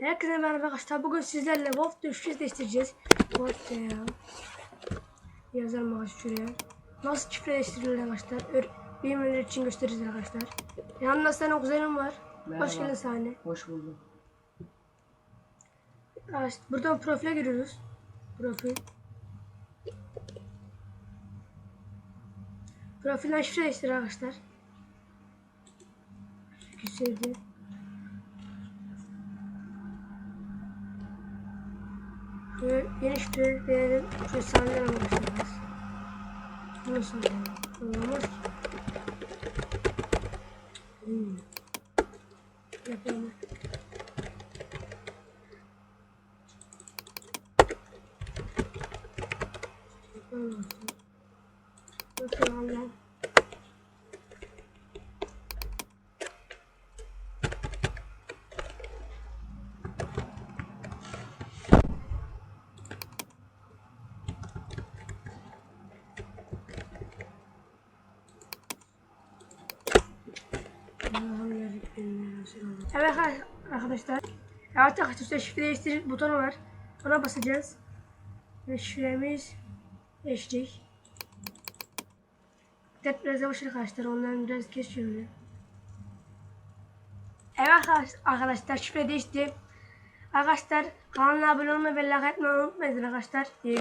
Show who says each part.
Speaker 1: Herkese merhaba arkadaşlar. Bugün sizlerle Wolf düşüşü değiştireceğiz. Wolf de ya. Yazalım arkadaşlar şuraya. Nasıl şifre değiştirilir arkadaşlar? Ör Bilmeyenler için göstereceğiz arkadaşlar. Yanımda senin kuzenim var. Hoş
Speaker 2: Merhaba.
Speaker 1: geldin sahne.
Speaker 2: Hoş buldum.
Speaker 1: Arkadaşlar buradan profile giriyoruz. Profil. Profilden şifre değiştir arkadaşlar. Güzeldi. Yeni şifre verelim. Şöyle saniyeler başlayacağız. Bunu saniyeler. Olmaz ki. Hmm. Yapalım. Yapalım. Yapalım. Evet arkadaşlar. Evet arkadaşlar şifre değiştir butonu var. Ona basacağız. Ve şifremiz değişecek. Dikkat biraz yavaş arkadaşlar. Ondan biraz geç şöyle. Evet arkadaş- arkadaşlar şifre değişti. Arkadaşlar kanala abone olmayı ve like etmeyi unutmayın arkadaşlar. İyi.